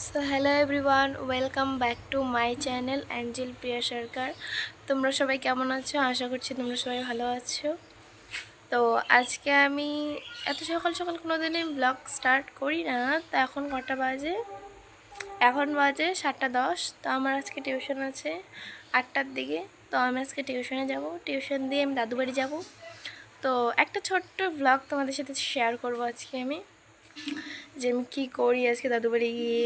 So hello everyone welcome back to my channel Angel Priya Sarkar তোমরা সবাই কেমন আছো? আশা করছি তোমরা সবাই ভালো আছো। তো আজকে আমি এত সকাল সকাল কোনো দিনই ব্লগ স্টার্ট করি না, তো এখন কটা বাজে? এখন বাজে সাতটা দশ, তো আমার আজকে টিউশন আছে আটটার দিকে। তো আমি আজকে টিউশনে যাব। টিউশন দিয়ে আমি দাদুবাড়ি যাব। তো একটা ছোট্ট ব্লগ তোমাদের সাথে শেয়ার করব আজকে আমি। যে আমি কী করি আজকে দাদু বাড়ি গিয়ে?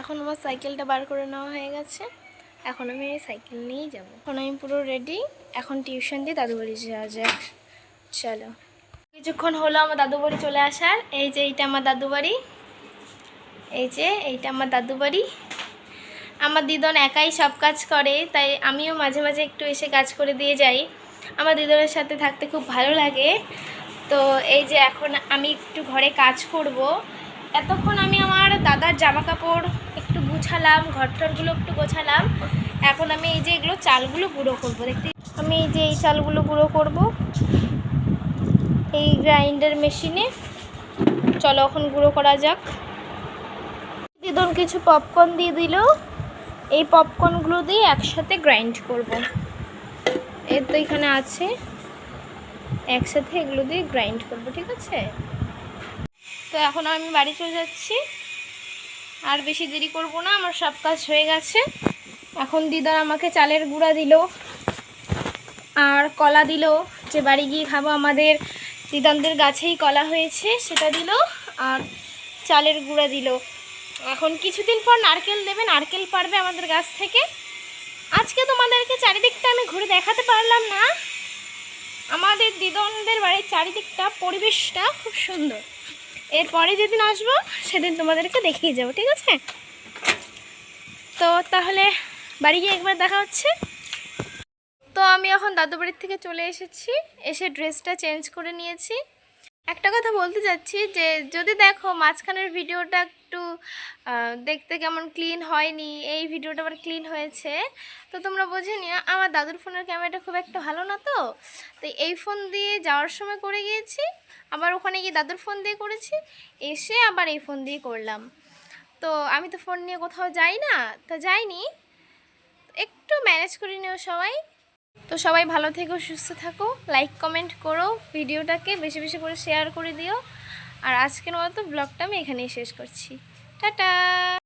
এখন আমার সাইকেলটা বার করে নেওয়া হয়ে গেছে। এখন আমি সাইকেল নিয়েই যাব। এখন আমি পুরো রেডি এখন টিউশন দিয়ে দাদু বাড়ি যাওয়া যাক। চলো। কিছুক্ষণ হলো আমার দাদু বাড়ি চলে আসার। এই যে এইটা আমার দাদু বাড়ি। এই যে এইটা আমার দাদু বাড়ি। আমার দিদন একাই সব কাজ করে, তাই আমিও মাঝে মাঝে একটু এসে কাজ করে দিয়ে যাই। আমার দিদনের সাথে থাকতে খুব ভালো লাগে। তো এই যে এখন আমি একটু ঘরে কাজ করব। এতক্ষণ আমি আমার দাদার জামা কাপড় একটু গুছালাম, ঘরটরগুলো একটু গোছালাম। এখন আমি এই যে এগুলো চালগুলো গুঁড়ো করব, দেখতে আমি এই যে এই চালগুলো গুঁড়ো করব। এই গ্রাইন্ডার মেশিনে। চলো এখন গুঁড়ো করা যাক। দিদন কিছু পপকর্ন দিয়ে দিল। এই পপকর্নগুলো দিয়ে একসাথে গ্রাইন্ড করব। এর তো এখানে আছে। একসাথে এগুলো দিয়ে গ্রাইন্ড করব, ঠিক আছে? তো এখন আমি বাড়ি চলে যাচ্ছি। আর বেশি দেরি করব না, আমার সব কাজ হয়ে গেছে। এখন দিদার আমাকে চালের গুঁড়া দিল, আর কলা দিল, যে বাড়ি গিয়ে খাব আমাদের। দিদানদের গাছেই কলা হয়েছে, সেটা দিল, আর চালের গুঁড়া দিল। এখন কিছুদিন পর নারকেল দেবে, নারকেল পারবে আমাদের গাছ থেকে। আজকে তোমাদেরকে চারিদিকটা আমি ঘুরে দেখাতে পারলাম না। আমাদের দিদনদের বাড়ির চারিদিকটা, পরিবেশটা খুব সুন্দর। এরপরে যেদিন আসব, সেদিন তোমাদেরকে দেখিয়ে যাব, ঠিক আছে? তো তাহলে বাড়ি গিয়ে একবার দেখা হচ্ছে। তো আমি এখন দাদু বাড়ির থেকে চলে এসেছি। এসে ড্রেসটা চেঞ্জ করে নিয়েছি। একটা কথা বলতে চাচ্ছি যে, যদি দেখো মাঝখানের ভিডিওটা একটু দেখতে কেমন ক্লিন হয়নি, এই ভিডিওটা আবার ক্লিন হয়েছে, তো তোমরা বোঝে নিও, আমার দাদুর ফোনের ক্যামেরাটা খুব একটা ভালো না তো তো এই ফোন দিয়ে যাওয়ার সময় করে গিয়েছি, আবার ওখানে গিয়ে দাদুর ফোন দিয়ে করেছি, এসে আবার এই ফোন দিয়ে করলাম। তো আমি তো ফোন নিয়ে কোথাও যাই না, তা যাইনি, একটু ম্যানেজ করে নিও সবাই তো সবাই ভালো থেকো, সুস্থ থাকো লাইক কমেন্ট করো, ভিডিওটাকে বেশি বেশি করে শেয়ার করে দিও। আর আজকের মতো ব্লগটা আমি এখানেই শেষ করছি। টাটা!